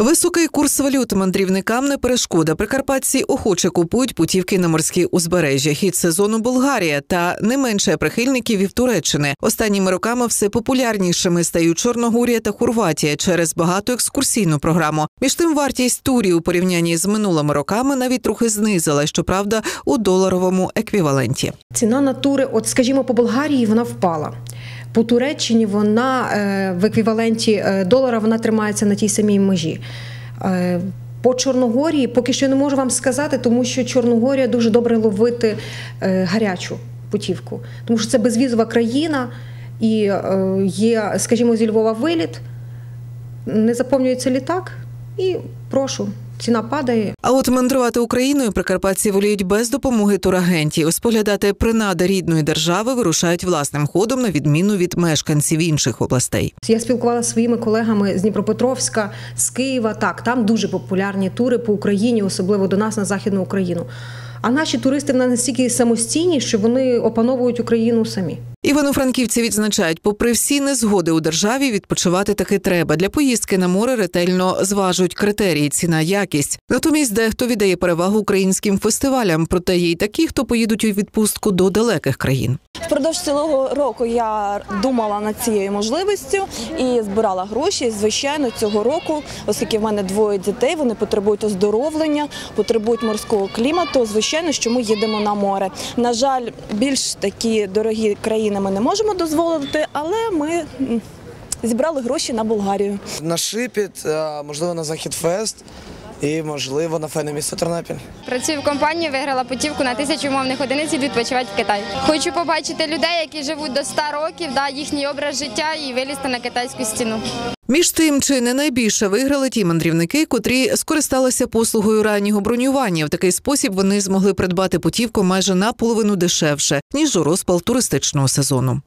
Високий курс валют мандрівникам не перешкода. Прикарпатці охоче купують путівки на морські узбережжя. Хід сезону Болгарія та не менше прихильників і в Туреччини. Останніми роками все популярнішими стають Чорногорія та Хорватія через багату екскурсійну програму. Між тим, вартість турів у порівнянні з минулими роками навіть трохи знизила, щоправда, у доларовому еквіваленті. Ціна на тури, от скажімо, по Болгарії вона впала. По Туреччині вона е, в еквіваленті е, долара вона тримається на тій самій межі. Е, По Чорногорії поки що не можу вам сказати, тому що Чорногорія дуже добре ловити гарячу путівку, тому що це безвізова країна і є, скажімо, зі Львова виліт, не заповнюється літак, і прошу, ціна падає. А от мандрувати Україною прикарпатці воліють без допомоги турагентів. Споглядати принади рідної держави вирушають власним ходом на відміну від мешканців інших областей. Я спілкувалася зі своїми колегами з Дніпропетровська, з Києва. Так, там дуже популярні тури по Україні, особливо до нас на Західну Україну. А наші туристи настільки самостійні, що вони опановують Україну самі. Івано-франківці відзначають, попри всі незгоди у державі, відпочивати таки треба. Для поїздки на море ретельно зважують критерії ціна, якість. Натомість дехто віддає перевагу українським фестивалям, проте є й такі, хто поїдуть у відпустку до далеких країн. Впродовж цілого року я думала над цією можливістю і збирала гроші. Звичайно, цього року, оскільки в мене двоє дітей, вони потребують оздоровлення, потребують морського клімату. Звичайно, що ми їдемо на море. На жаль, більш такі дорогі країни ми не можемо дозволити, але ми зібрали гроші на Болгарію. На Шипіт, е, можливо, на Захід Фест і, можливо, на файне місто Тернопіль. Працюю в компанії, виграла путівку на тисячу умовних одиниць і відпочивати в Китай. Хочу побачити людей, які живуть до 100 років, да, їхній образ життя і вилізти на китайську стіну. Між тим, чи не найбільше виграли ті мандрівники, котрі скористалися послугою раннього бронювання. В такий спосіб вони змогли придбати путівку майже наполовину дешевше ніж у розпал туристичного сезону.